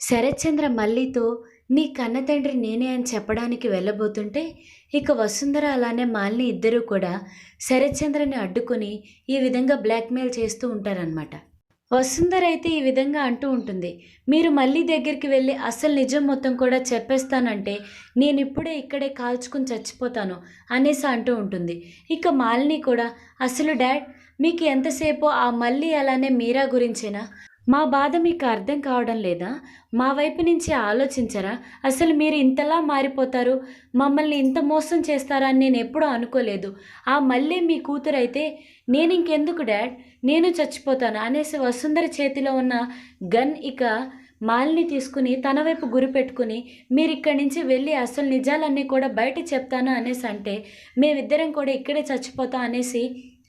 శరత్చంద్ర మల్లితో నీ కన్నతండ్రి నేనే అని చెప్పడానికి వెళ్ళబోతుంటే ఇక వసుంధర అలానే మాలిని ఇద్దరూ కూడా శరత్చంద్రని అడ్డుకొని ఈ విధంగా బ్లాక్మెయిల్ చేస్తూ ఉంటారనమాట వసుంధర అయితే ఈ విధంగా అంటూ ఉంటుంది మీరు మళ్ళీ దగ్గరికి వెళ్ళి అసలు నిజం మొత్తం కూడా చెప్పేస్తానంటే నేను ఇప్పుడే ఇక్కడే కాల్చుకుని చచ్చిపోతాను అనేసి అంటూ ఉంటుంది. ఇక మాలిని కూడా అసలు డాడ్ మీకు ఎంతసేపు ఆ మళ్ళీ అలానే మీరా గురించేనా? మా బాధ మీకు అర్థం కావడం లేదా? మా వైపు నుంచి ఆలోచించరా? అసలు మీరు ఇంతలా మారిపోతారు? మమ్మల్ని ఇంత మోసం చేస్తారా అని నేను ఎప్పుడూ అనుకోలేదు. ఆ మళ్ళీ మీ కూతురు అయితే నేను ఇంకెందుకు డాడ్? నేను చచ్చిపోతాను అనేసి వసుంధర చేతిలో ఉన్న గన్ ఇక మాల్ని తీసుకుని తన వైపు గురి పెట్టుకుని మీరు ఇక్కడి నుంచి వెళ్ళి అసలు నిజాలన్నీ కూడా బయట చెప్తాను అనేసి అంటే మేమిద్దరం కూడా ఇక్కడే చచ్చిపోతాం అనేసి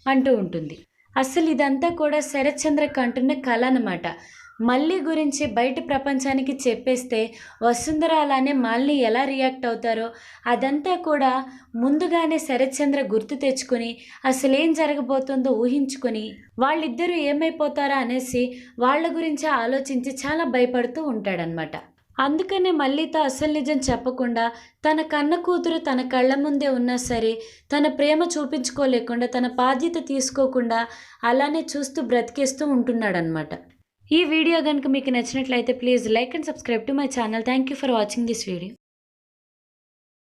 అంటూ ఉంటుంది. అసలు ఇదంతా కూడా శరత్చంద్ర అంటున్న కళ అనమాట మళ్ళీ గురించి బయట ప్రపంచానికి చెప్పేస్తే వసుంధర అలానే మళ్ళీ ఎలా రియాక్ట్ అవుతారో అదంతా కూడా ముందుగానే శరత్చంద్ర గుర్తు తెచ్చుకొని అసలు ఏం జరగబోతుందో ఊహించుకొని వాళ్ళిద్దరూ ఏమైపోతారా అనేసి వాళ్ళ గురించి ఆలోచించి చాలా భయపడుతూ ఉంటాడనమాట అందుకనే మల్లిత అసలు నిజం చెప్పకుండా తన కన్న కూతురు తన కళ్ళ ముందే ఉన్నా సరే తన ప్రేమ చూపించుకోలేకుండా తన బాధ్యత తీసుకోకుండా అలానే చూస్తూ బ్రతికేస్తూ ఉంటున్నాడనమాట ఈ వీడియో కనుక మీకు నచ్చినట్లయితే please like and subscribe to my channel. Thank you for watching this video.